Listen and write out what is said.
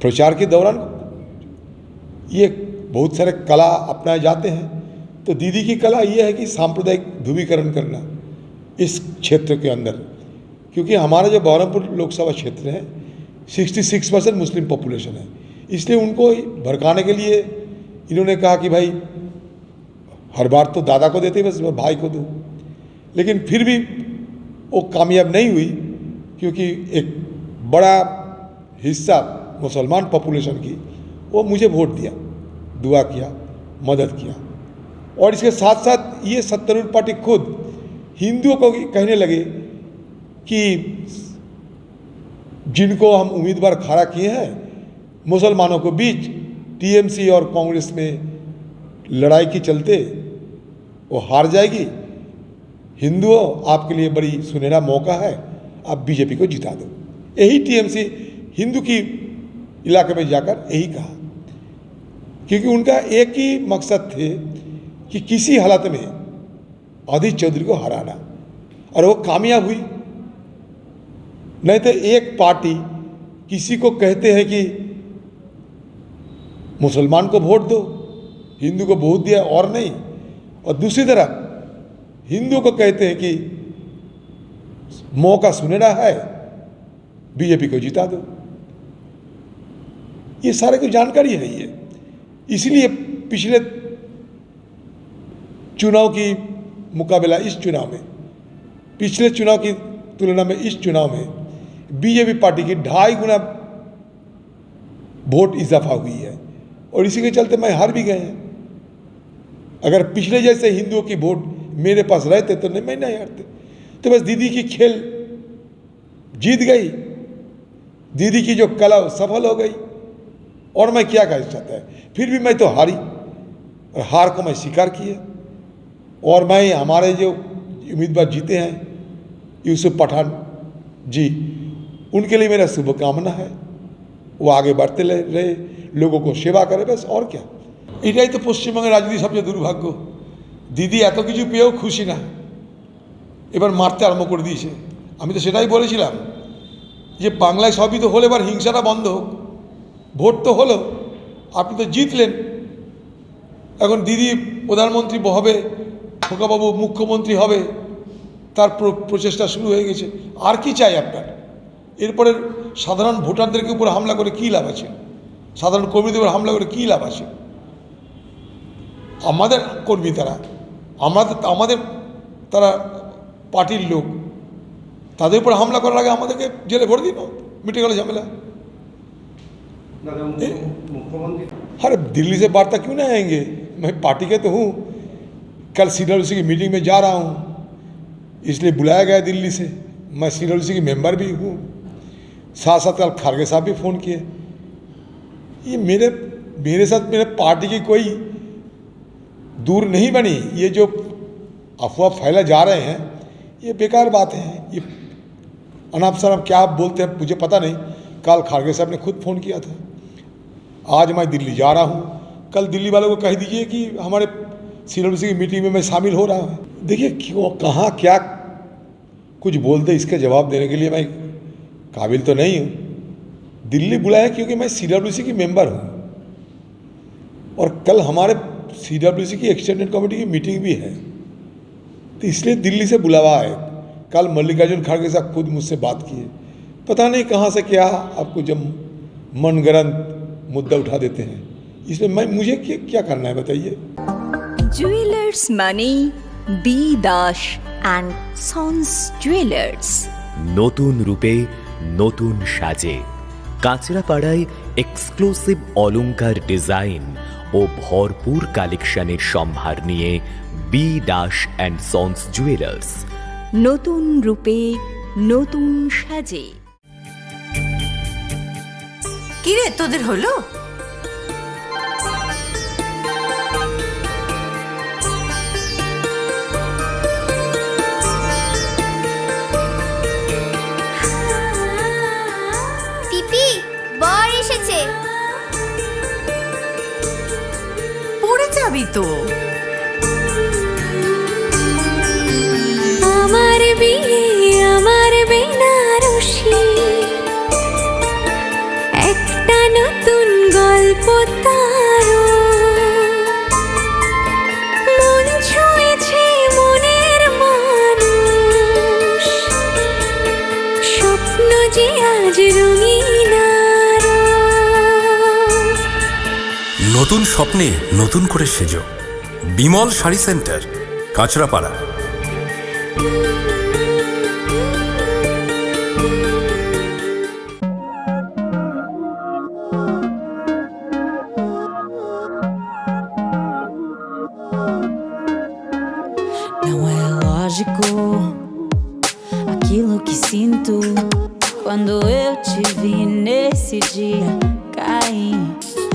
प्रचार के दौरान ये बहुत सारे कला अपनाए जाते हैं। तो दीदी की कला ये है कि सांप्रदायिक ध्रुवीकरण करना इस क्षेत्र के अंदर। क्योंकि हमारा जो बहरमपुर लोकसभा क्षेत्र है 66 परसेंट मुस्लिम पॉपुलेशन है। इसलिए उनको भड़काने के लिए इन्होंने कहा कि भाई, हर बार तो दादा को देते बस भाई को दो। लेकिन फिर भी वो कामयाब नहीं हुई, क्योंकि एक बड़ा हिस्सा मुसलमान पॉपुलेशन की, वो मुझे वोट दिया, दुआ किया, मदद किया। और इसके साथ साथ ये सत्तारूढ़ पार्टी खुद हिंदुओं को कहने लगे कि जिनको हम उम्मीदवार खड़ा किए हैं, मुसलमानों को बीच टीएमसी और कांग्रेस में लड़ाई के चलते वो हार जाएगी। हिंदुओं, आपके लिए बड़ी सुनहरा मौका है, आप बीजेपी को जिता दो। यही टीएमसी हिंदू की इलाके में जाकर यही कहा। क्योंकि उनका एक ही मकसद थे कि किसी हालत में अधीर चौधरी को हराना। और वो कामयाब हुई। नहीं तो एक पार्टी किसी को कहते हैं कि मुसलमान को वोट दो, हिंदू को वोट दिया और नहीं। और दूसरी तरफ़ हिंदू को कहते हैं कि मौका सुनहरा है, बीजेपी को जिता दो। ये सारे को जानकारी है ये। इसलिए पिछले चुनाव की मुकाबला इस चुनाव में, पिछले चुनाव की तुलना में इस चुनाव में बीजेपी पार्टी की ढाई गुना वोट इजाफा हुई है। और इसी के चलते मैं हार भी गए हैं। अगर पिछले जैसे हिंदुओं की वोट मेरे पास रहते तो नहीं, मैं नहीं हारते। तो बस दीदी की खेल जीत गई। दीदी की जो कला सफल हो गई। और मैं क्या कर सकता है फिर भी मैं तो हारी और हार को मैं स्वीकार किया और मैं हमारे जो उम्मीदवार जीते हैं यूसुफ पठान जी उनके लिए मेरा शुभकामना है वो आगे बढ़ते ले- रहे लोगों को सेवा करे बस और क्या এটাই তো পশ্চিমবঙ্গের রাজনীতি সবচেয়ে দুর্ভাগ্য দিদি এত কিছু পেয়েও খুশি না এবার মারতে আরম্ভ করে দিয়েছে আমি তো সেটাই বলেছিলাম যে বাংলায় সবই তো হলো এবার হিংসাটা বন্ধ হোক ভোট তো হলো, আপনি তো জিতলেন। এখন দিদি প্রধানমন্ত্রী হবে, খোকাবাবু মুখ্যমন্ত্রী হবে, তার প্রচেষ্টা শুরু হয়ে গেছে। আর কি চাই আপনার? এরপরে সাধারণ ভোটারদেরকে উপর হামলা করে কী লাভ আছে? সাধারণ কর্মীদের উপর হামলা করে কী লাভ আছে? আমাদের কর্মী তারা, আমাদের আমাদের তারা পার্টির লোক, তাদের উপর হামলা করার আগে আমাদেরকে জেলে ভরে দিন। মিটে গেল ঝামেলা। मुख्यमंत्री अरे दिल्ली से वार्ता क्यों नहीं आएँगे? मैं पार्टी के तो हूँ। कल सी की मीटिंग में जा रहा हूँ। इसलिए बुलाया गया दिल्ली से। मैं सी की मेंबर भी हूँ। साथ साथ कल खारगे साहब भी फ़ोन किए। ये मेरे मेरे साथ मेरे पार्टी की कोई दूर नहीं बनी। ये जो अफवाह फैला जा रहे हैं ये बेकार बात है। ये अनाप शनाप क्या बोलते हैं मुझे पता नहीं। कल खारगे साहब ने खुद फ़ोन किया था। आज मैं दिल्ली जा रहा हूँ। कल दिल्ली वालों को कह दीजिए कि हमारे सीडब्ल्यूसी की मीटिंग में मैं शामिल हो रहा हूँ। देखिए, क्यों, कहाँ, क्या, कुछ बोलते इसका जवाब देने के लिए मैं काबिल तो नहीं हूँ। दिल्ली बुलाया क्योंकि मैं सीडब्ल्यूसी की मेंबर हूँ। और कल हमारे सीडब्ल्यूसी की एक्सटेंडेड कमेटी की मीटिंग भी है। तो इसलिए दिल्ली से बुलावा है कल मल्लिकार्जुन खड़गे साहब खुद मुझसे बात किए। पता नहीं कहाँ से क्या, आपको जब मनगढ़ंत मुद्दा उठा देते हैं इसमें मैं मुझे क्या, क्या करना है बताइए জুয়েলার্স মানে B Das and sons jewellers নতুন রূপে নতুন সাজে কাঁচরাপাড়ায় এক্সক্লুসিভ অলংকার ডিজাইন ও ভরপুর কালেকশনের সম্ভার নিয়ে B Das and sons jewellers নতুন রূপে নতুন সাজে কিরে তোদের হলো? পিপি বর এসেছে। পড়ে যাবি তো। নতুন গল্প তারও। মন ছুঁয়েছে মনের স্বপ্ন যে আজ রঙিন নতুন স্বপ্নে নতুন করে সেজ। Bimal sari centre, Kanchrapara. Não é lógico aquilo que sinto quando eu te vi nesse dia cair.